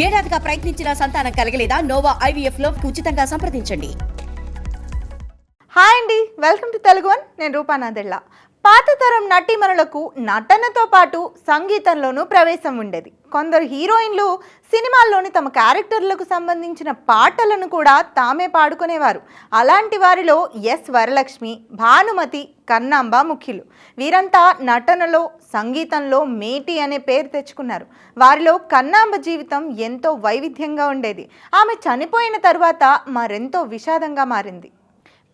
ఏడాదిగా ప్రయత్నించిన సంతానం కలగలేదా నోవా ఐవీఎఫ్లో ఉచితంగా సంప్రదించండి. హాయ్ అండి వెల్కమ్ టు తెలుగు వన్. నేను రూపానాదెళ్ళ పాత తరం నటీమణులకు నటనతో పాటు సంగీతంలోనూ ప్రవేశం ఉండేది. కొందరు హీరోయిన్లు సినిమాల్లోని తమ క్యారెక్టర్లకు సంబంధించిన పాటలను కూడా తామే పాడుకునేవారు. అలాంటి వారిలో ఎస్ వరలక్ష్మి భానుమతి కన్నాంబ ముఖ్యులు. వీరంతా నటనలో సంగీతంలో మేటి అనే పేరు తెచ్చుకున్నారు. వారిలో కన్నాంబ జీవితం ఎంతో వైవిధ్యంగా ఉండేది. ఆమె చనిపోయిన తర్వాత మరెంతో విషాదంగా మారింది.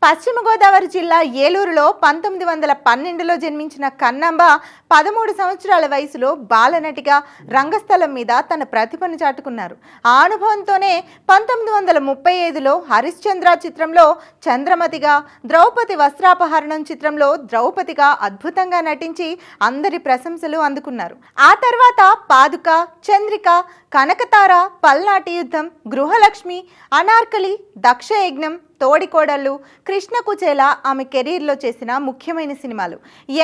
పశ్చిమ గోదావరి జిల్లా ఏలూరులో పంతొమ్మిది వందల పన్నెండులో జన్మించిన కన్నంబ పదమూడు సంవత్సరాల వయసులో బాలనటిగా రంగస్థలం మీద తన ప్రతిభను చాటుకున్నారు. ఆ అనుభవంతోనే పంతొమ్మిది వందల ముప్పై ఐదులో హరిశ్చంద్ర చిత్రంలో చంద్రమతిగా ద్రౌపది వస్త్రాపహరణం చిత్రంలో ద్రౌపదిగా అద్భుతంగా నటించి అందరి ప్రశంసలు అందుకున్నారు. ఆ తర్వాత పాదుక చంద్రిక కనకతార పల్నాటి యుద్ధం గృహలక్ష్మి అనార్కలి దక్షయజ్ఞం తోడికోడళ్ళు కృష్ణ కుచేల ఆమె కెరీర్లో చేసిన ముఖ్యమైన సినిమాలు.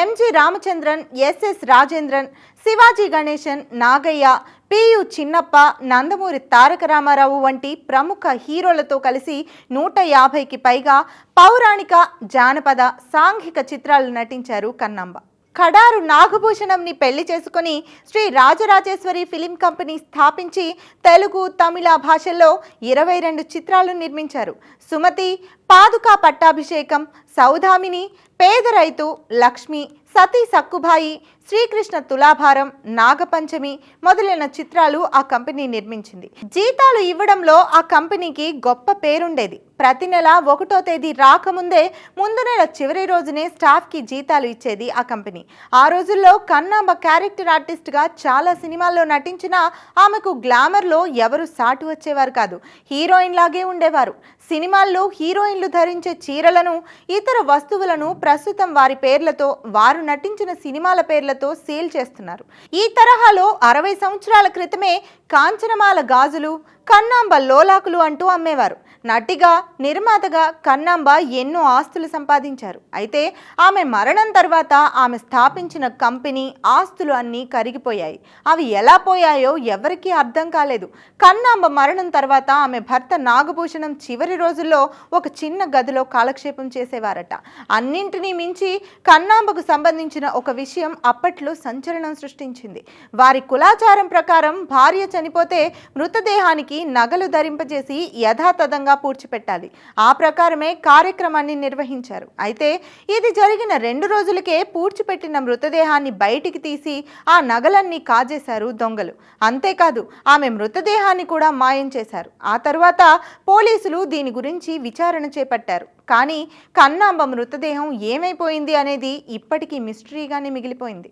MG Ramachandran SS Rajendran Sivaji Ganesan Nagaiah PU Chinnappa Nandamuri తారక రామారావు వంటి ప్రముఖ హీరోలతో కలిసి నూట యాభైకి పైగా పౌరాణిక జానపద సాంఘిక చిత్రాలు నటించారు కన్నంబ. కడారు నాగభూషణంని పెళ్ళి చేసుకుని శ్రీ రాజరాజేశ్వరి ఫిలిం కంపెనీ స్థాపించి తెలుగు తమిళ భాషల్లో ఇరవై రెండు చిత్రాలు నిర్మించారు. సుమతి పాదుకా పట్టాభిషేకం సౌదామిని పేద రైతు లక్ష్మి సతీ సక్కుబాయి శ్రీకృష్ణ తులాభారం నాగపంచమి మొదలైన చిత్రాలు ఆ కంపెనీ నిర్మించింది. జీతాలు ఇవ్వడంలో ఆ కంపెనీకి గొప్ప పేరుండేది. ప్రతి నెల ఒకటో తేదీ రాకముందే ముందు నెల చివరి రోజునే స్టాఫ్కి జీతాలు ఇచ్చేది ఆ కంపెనీ. ఆ రోజుల్లో కన్నాంబ క్యారెక్టర్ ఆర్టిస్ట్గా చాలా సినిమాల్లో నటించినా ఆమెకు గ్లామర్లో ఎవరు సాటు వచ్చేవారు కాదు. హీరోయిన్ లాగే ఉండేవారు. సినిమాల్లో హీరోయిన్లు ధరించే చీరలను ఇతర వస్తువులను ప్రస్తుతం వారి పేర్లతో వారు నటించిన సినిమాల పేర్లతో సేల్ చేస్తున్నారు. ఈ తరహాలో అరవై సంవత్సరాల క్రితమే కాంచనమాల గాజులు కన్నాంబ లోలాకులు అంటూ అమ్మేవారు. నటిగా నిర్మాతగా కన్నాంబ ఎన్నో ఆస్తులు సంపాదించారు. అయితే ఆమె మరణం తర్వాత ఆమె స్థాపించిన కంపెనీ ఆస్తులు అన్నీ కరిగిపోయాయి. అవి ఎలా పోయాయో ఎవరికీ అర్థం కాలేదు. కన్నాంబ మరణం తర్వాత ఆమె భర్త నాగభూషణం చివరి రోజుల్లో ఒక చిన్న గదిలో కాలక్షేపం చేసేవారట. అన్నింటినీ మించి కన్నాంబకు సంబంధించిన ఒక విషయం అప్పట్లో సంచలనం సృష్టించింది. వారి కులాచారం ప్రకారం భార్య చనిపోతే మృతదేహానికి నగలు ధరింపజేసి యథాతథంగా పూడ్చిపెట్టాలి. ఆ ప్రకారమే కార్యక్రమాన్ని నిర్వహించారు. అయితే ఇది జరిగిన రెండు రోజులకే పూడ్చిపెట్టిన మృతదేహాన్ని బయటికి తీసి ఆ నగలన్నీ కాజేశారు దొంగలు. అంతేకాదు ఆమె మృతదేహాన్ని కూడా మాయం చేశారు. ఆ తర్వాత పోలీసులు దీని గురించి విచారణ చేపట్టారు. కానీ కన్నాంబ మృతదేహం ఏమైపోయింది అనేది ఇప్పటికీ మిస్టరీగానే మిగిలిపోయింది.